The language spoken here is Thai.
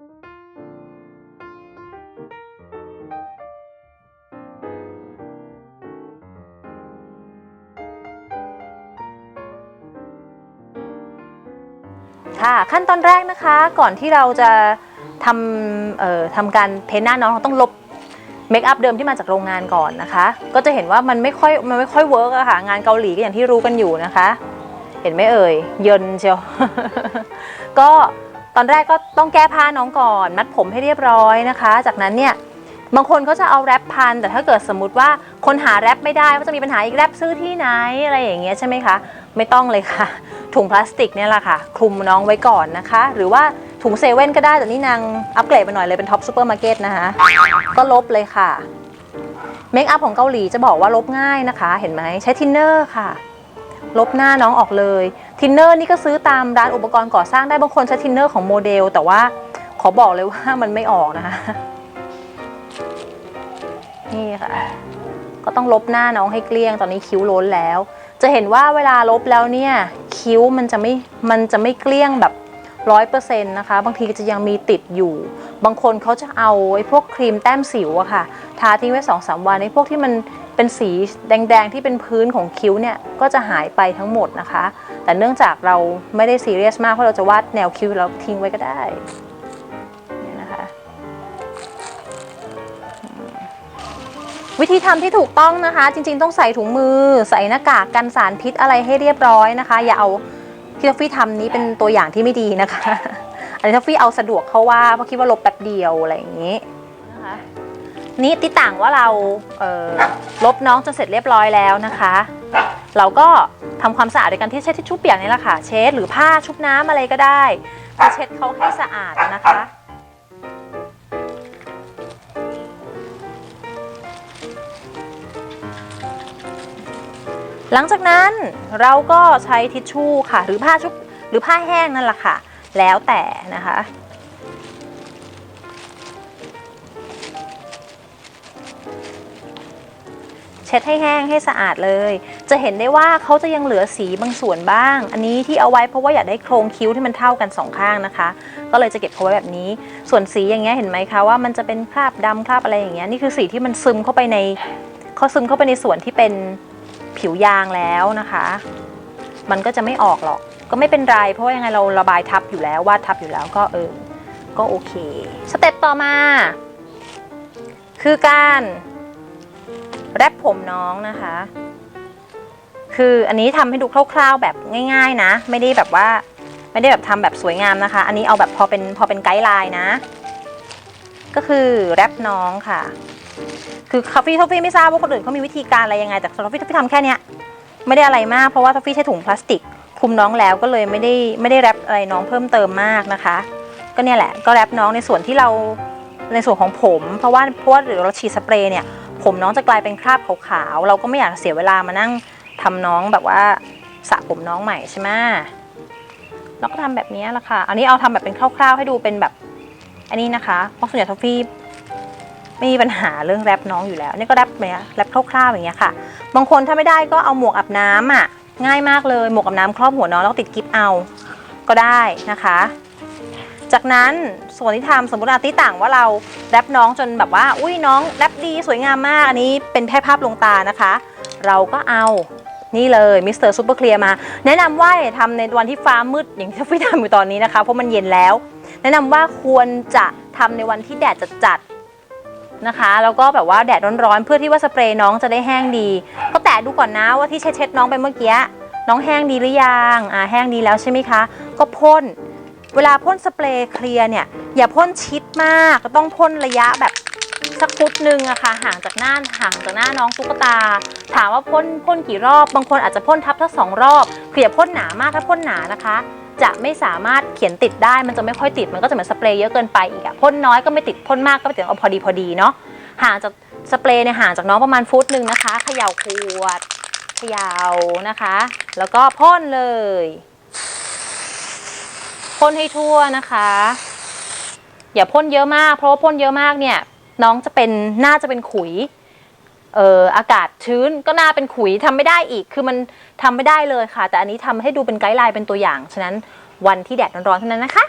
ค่ะขั้นตอนแรกนะคะก่อนที่เราจะทำเอ่อทำการเพ้นท์หน้าน้องเราต้องลบเมคอัพเดิมที่มาจากโรงงานก่อนนะคะ ก็จะเห็นว่ามันไม่ค่อยมันไม่ค่อยเวิร์กอะค่ะงานเกาหลีก็อย่างที่รู้กันอยู่นะคะ เห็นไหมเอ่ยเยินเชียว ก็ อนแรกก็ต้องแก้ผ้าน้องก่อน มัดผมให้เรียบร้อยนะคะ จากนั้นเนี่ยบางคนเขาจะเอาแรปพัน แต่ถ้าเกิดสมมติว่าคนหาแรปไม่ได้ก็จะมีปัญหาอีกแรปซื้อที่ไหนอะไรอย่างเงี้ยใช่ไหมคะ ไม่ต้องเลยค่ะ ถุงพลาสติกเนี่ยแหละค่ะ คลุมน้องไว้ก่อนนะคะ หรือว่าถุงเซเว่นก็ได้แต่นี่นางอัปเกรดไปหน่อยเลยเป็นท็อปซูเปอร์มาร์เก็ตนะคะก็ลบเลยค่ะเมคอัพของเกาหลีจะบอกว่าลบง่ายนะคะ เห็นไหมใช้ทินเนอร์ค่ะ ลบหน้าน้องออกเลยทินเนอร์นี่ก็ซื้อตามร้านอุปกรณ์ก่อสร้างได้บางคนใช้ทินเนอร์ของโมเดล แต่ว่าขอบอกเลยว่ามันไม่ออกนะคะนี่ค่ะ ก็ต้องลบหน้าน้องให้เกลี้ยงตอนนี้คิ้วล้นแล้ว จะเห็นว่าเวลาลบแล้วเนี่ย คิ้วมันจะไม่มันจะไม่เกลี้ยงแบบร้อยเปอร์เซ็นต์นะคะ บางทีจะยังมีติดอยู่ บางคนเขาจะเอาไอ้พวกครีมแต้มสิวอะค่ะ ทาทิ้งไว้สองสามวันไอ้พวกที่มัน เป็นสีแดงๆที่เป็นพื้นของคิ้วเนี่ยก็จะหายไปทั้งหมดนะคะ แต่เนื่องจากเราไม่ได้ซีเรียสมากเพราะเราจะวาดแนวคิ้วแล้วทิ้งไว้ก็ได้นี่นะคะวิธีทำที่ถูกต้องนะคะ จริงๆ ต้องใส่ถุงมือ ใส่หน้ากากกันสารพิษอะไรให้เรียบร้อยนะคะ อย่าเอาที่ทอฟฟี่ทำนี้เป็นตัวอย่างที่ไม่ดีนะคะอันนี้ทอฟฟี่เอาสะดวกเขาว่าเพราะคิดว่าลบแป๊บเดียวอะไรอย่างนี้ นี่ติต่างว่าเราเลบน้องจนเสร็จเรียบร้อยแล้วนะคะ เราก็ทำความสะอาดโดยการที่ใช้ทิชชู่เปียกนี่แหละค่ะ เช็ดหรือผ้าชุบน้ำอะไรก็ได้มาเช็ดเขาให้สะอาดนะคะหลังจากนั้นเราก็ใช้ทิชชู่ค่ะ หรือผ้าชุบหรือผ้าแห้งนั่นแหละค่ะ แล้วแต่นะคะ เช็ดให้แห้งให้สะอาดเลย จะเห็นได้ว่าเขาจะยังเหลือสีบางส่วนบ้าง อันนี้ที่เอาไว้เพราะว่าอยากได้โครงคิ้วที่มันเท่ากันสองข้างนะคะ ก็เลยจะเก็บเขาไว้แบบนี้ ส่วนสีอย่างเงี้ยเห็นไหมคะว่ามันจะเป็นคราบดำคราบอะไรอย่างเงี้ยนี่คือสีที่มันซึมเข้าไปในเขาซึมเข้าไปในส่วนที่เป็นผิวยางแล้วนะคะ มันก็จะไม่ออกหรอก ก็ไม่เป็นไรเพราะว่ายังไงเราระบายทับอยู่แล้ววาดทับอยู่แล้วก็เออก็โอเค สเต็ปต่อมา คือการ แรปผมน้องนะคะ คืออันนี้ทำให้ดูคร่าวๆแบบง่าย ๆ นะ ไม่ได้แบบว่าไม่ได้แบบทำแบบสวยงามนะคะ อันนี้เอาแบบพอเป็นพอเป็นไกด์ไลน์นะ ก็คือแรปน้องค่ะ คือคาฟี่ทอฟฟี่ไม่ทราบว่าคนอื่นเขามีวิธีการอะไรยังไงแต่สำหรับทอฟฟี่ทอฟฟี่ทำแค่เนี้ยไม่ได้อะไรมากเพราะว่าทอฟฟี่ใช้ถุงพลาสติกคุมน้องแล้วก็เลยไม่ได้ไม่ได้แรปอะไรน้องเพิ่มเติมมากนะคะ ก็เนี่ยแหละก็แรปน้องในส่วนที่เราในส่วนของผม เพราะว่าเพราะว่าเดี๋ยวเราฉีดสเปรย์เนี่ย ผมน้องจะกลายเป็นคราบขาวๆเราก็ไม่อยากเสียเวลามานั่งทำน้องแบบว่าสระผมน้องใหม่ใช่ไหมเราก็ทำแบบนี้แหละค่ะ อันนี้เอาทำแบบเป็นคร่าวๆ ให้ดูเป็นแบบ อันนี้นะคะเพราะส่วนใหญ่ทอฟฟี่ไม่มีปัญหาเรื่องแรปน้องอยู่แล้ว นี่ก็แรปเนี่ยแรปคร่าวๆอย่างเงี้ยค่ะ บางคนถ้าไม่ได้ก็เอาหมวกอาบน้ำอะ ง่ายมากเลย หมวกอาบน้ำครอบหัวน้องแล้วติดกิฟเอา ก็ได้นะคะ จากนั้นส่วนที่ทำสมมติอาติต่างว่าเราแรปน้องจนแบบว่า อุ้ยน้องแรปดีสวยงามมาก อันนี้เป็นแค่ภาพลวงตานะคะ เราก็เอานี่เลยมิสเตอร์ซูเปอร์เคลียร์มา แนะนำว่าอย่าทำในวันที่ฟ้ามืดอย่างที่พี่ทำอยู่ตอนนี้นะคะ เพราะมันเย็นแล้ว แนะนำว่าควรจะทำในวันที่แดดจัดๆนะคะแล้วก็แบบว่าแดดร้อนๆ เพื่อที่ว่าสเปรย์น้องจะได้แห้งดี ก็แตะดูก่อนนะว่าที่เช็ดๆน้องไปเมื่อกี้น้องแห้งดีหรือยังอ่าแห้งดีแล้วใช่ไหมคะ ก็พ่น เวลาพ่นสเปรย์เคลียร์เนี่ยอย่าพ่นชิดมากก็ต้องพ่นระยะแบบสักฟุตหนึ่งอะค่ะห่างจากหน้าห่างจากหน้าน้องตุ๊กตา ถามว่าพ่นพ่นกี่รอบ บางคนอาจจะพ่นทับทั้งสองรอบคืออย่าพ่นหนามากถ้าพ่นหนานะคะ จะไม่สามารถเขียนติดได้มันจะไม่ค่อยติดมันก็จะเหมือนสเปรย์เยอะเกินไปอีกอะพ่นน้อยก็ไม่ติดพ่นมากก็ไม่ติดเอาพอดีพอดีเนาะห่างจากสเปรย์เนี่ยห่างจากน้องประมาณฟุตหนึ่งนะคะเขย่าขวดเขย่านะคะ แล้วก็พ่นเลย พ่นให้ทั่วนะคะ อย่าพ่นเยอะมาก เพราะว่าพ่นเยอะมากเนี่ย น้องจะเป็นน่าจะเป็นขุยเอออากาศชื้นก็น่าเป็นขุยทำไม่ได้อีก คือมันทำไม่ได้เลยค่ะ แต่อันนี้ทำให้ดูเป็นไกด์ไลน์เป็นตัวอย่าง ฉะนั้นวันที่แดดร้อนๆเท่านั้นนะคะ